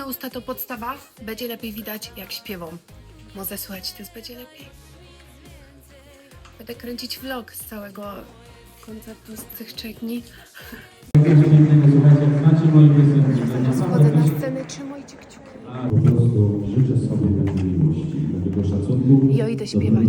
Czerwone usta to podstawa. Będzie lepiej widać, jak śpiewą. Może słuchać też będzie lepiej. Będę kręcić vlog z całego koncertu z tych trzech dni. Schodzę na scenę, trzymajcie kciuki. Po prostu życzę sobie takiej miłości, takiego szacunku. Ja idę śpiewać.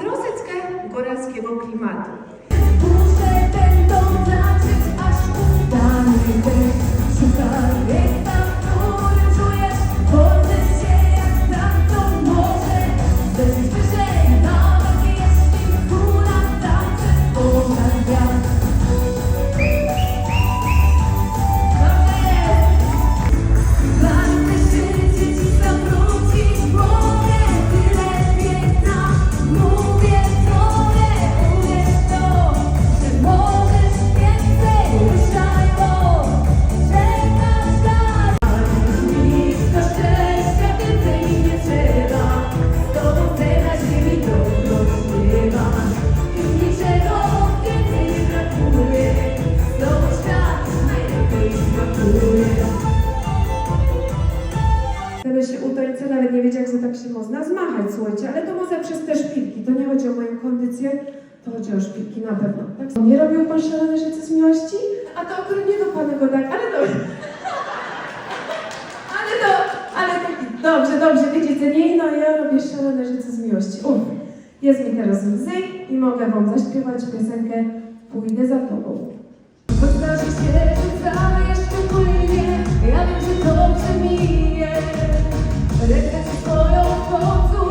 Troszeczkę góralskiego klimatu. Nawet nie wiedział, jak za tak się można zmachać, słuchajcie, ale to może przez te szpilki, to nie chodzi o moją kondycję, to chodzi o szpilki na pewno. Tak? Nie robił pan szalone rzeczy z miłości? A to akurat nie do pana go tak, ale to... Ale to, ale to, dobrze, dobrze, wiecie nie, no ja robię szalone rzeczy z miłości. Uff, jest mi teraz łzy i mogę wam zaśpiewać piosenkę Pójdę za tobą. Bo zdarzy się, że cały jeszcze płynie Ja wiem, że dobrze Rękę Let us go on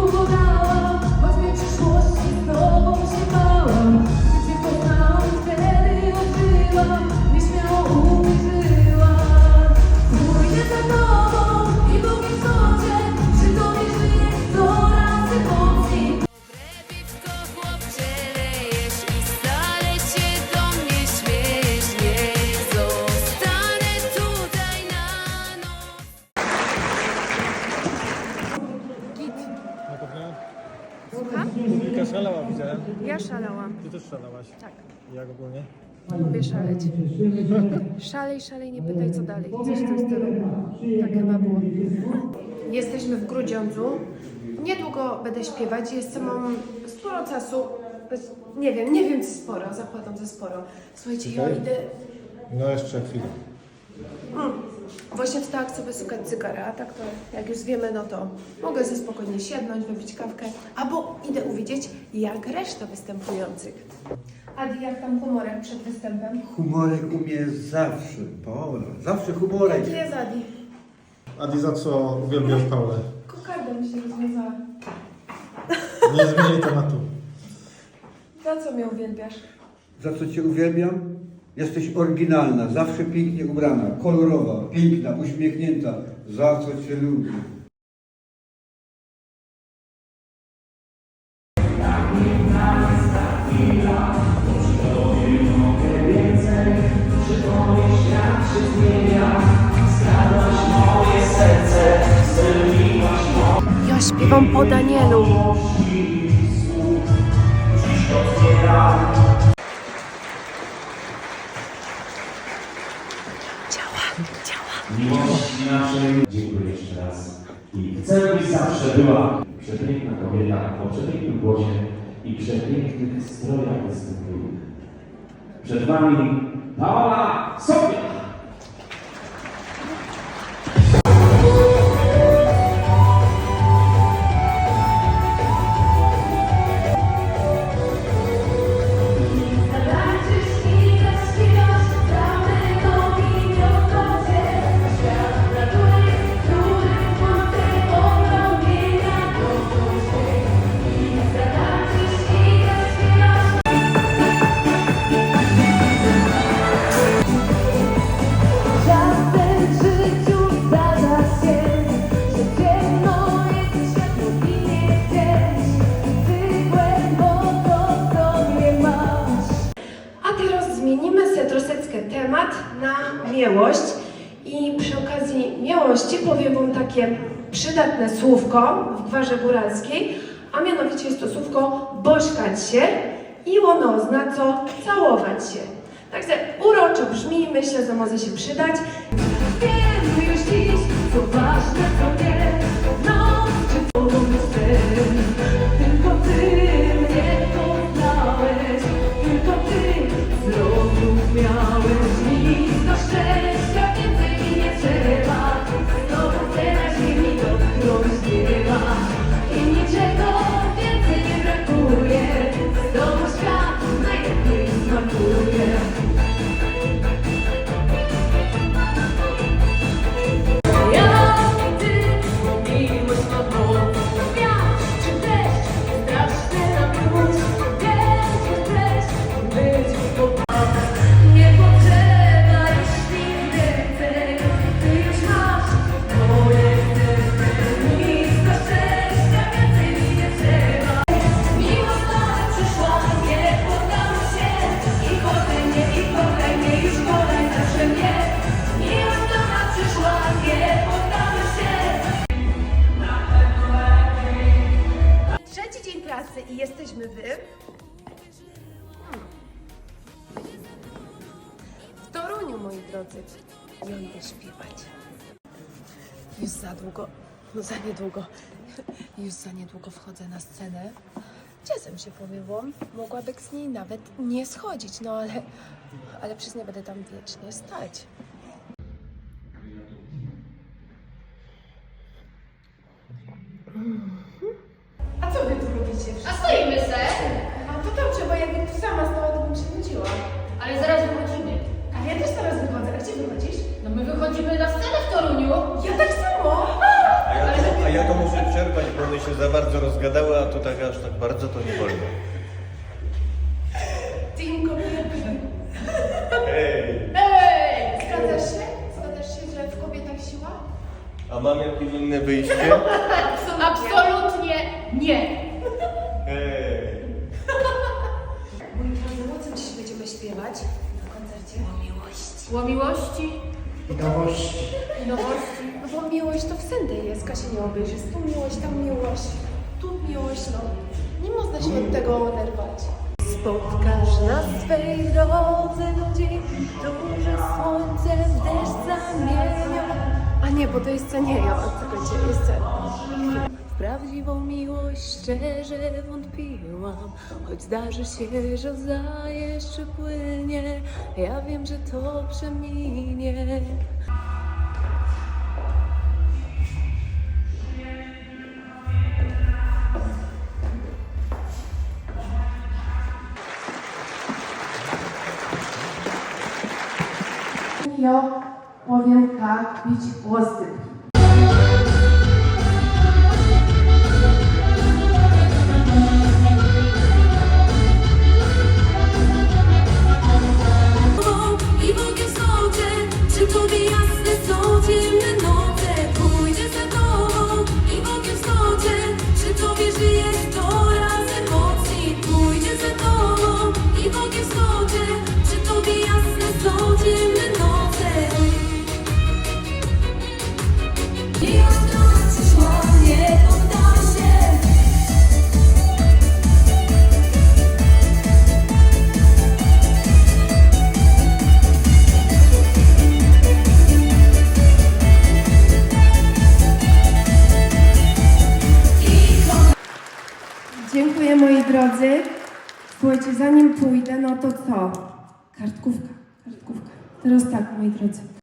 Ty też szalałaś. Tak. Jak ogólnie? Lubię szaleć. Szalej, szalej, nie pytaj co dalej. Coś w tym stylu. Tak chyba było. Jesteśmy w Grudziądzu. Niedługo będę śpiewać. Jeszcze mam sporo czasu. Bez- Nie wiem, nie wiem czy sporo. Zakładam, że sporo. Słuchajcie, ja Okej. idę... No jeszcze chwilę. Mm. Właśnie wstałam sobie szukać cygara, a tak to jak już wiemy, no to mogę ze spokojnie siednąć, wypić kawkę, albo idę uwidzieć, jak reszta występujących. Adi, jak tam humorek przed występem? Humorek u mnie jest zawsze, Paula, zawsze humorek. Jaki jest Adi? Adi, za co uwielbiasz Paulę? Kokarda mi się rozwiązała. Nie zmieniaj tematu. Za co mnie uwielbiasz? Za co Cię uwielbiam? Jesteś oryginalna, zawsze pięknie ubrana, kolorowa, piękna, uśmiechnięta. Za co Cię lubię? Ja śpiewam po Danielu. I chcę, byś zawsze była przepiękna kobieta o przepięknym głosie i przepięknych strojach występujących. Przed Wami Paola Sofia. Przydatne słówko w gwarze góralskiej, a mianowicie jest to słówko bośkać się i ono oznacza całować się. Także uroczo brzmi, myślę, że może się przydać. Wiem już dziś, co ważne to nie i jesteśmy wy. W Toruniu, moi drodzy. O idę śpiewać. Już za długo, no za niedługo, już za niedługo wchodzę na scenę. Ciesem się powiem wam, mogłaby z niej nawet nie schodzić, no ale, ale przez nie będę tam wiecznie stać. One się za bardzo rozgadały, a to tak aż tak bardzo to nie wolno. Tinko, Hej! Ej! Zgadzasz się? Zgadzasz się, że w kobietach siła? A mam jakieś inne wyjście? Absolutnie nie. Hej! Mój drodzy, o czym dziś będziemy śpiewać na koncercie? O miłości. O miłości I nowości. i nowości. No bo miłość to wszędzie jest, Kasia nie obejrzysz. Tu miłość, tam miłość, tu miłość, no. Nie można się od tego oderwać. Spotkasz na swej drodze ludzi, którzy słońce w deszcz zamienią. A nie, bo to jest cenieją. Czekajcie, jeszcze. W prawdziwą miłość szczerze wątpiłam, choć zdarzy się, że łza jeszcze płynie. Ja wiem, że to przeminie. Ja powiem jak bić łosy. Pójdę, no to co? Kartkówka, kartkówka. Teraz tak, moi drodzy.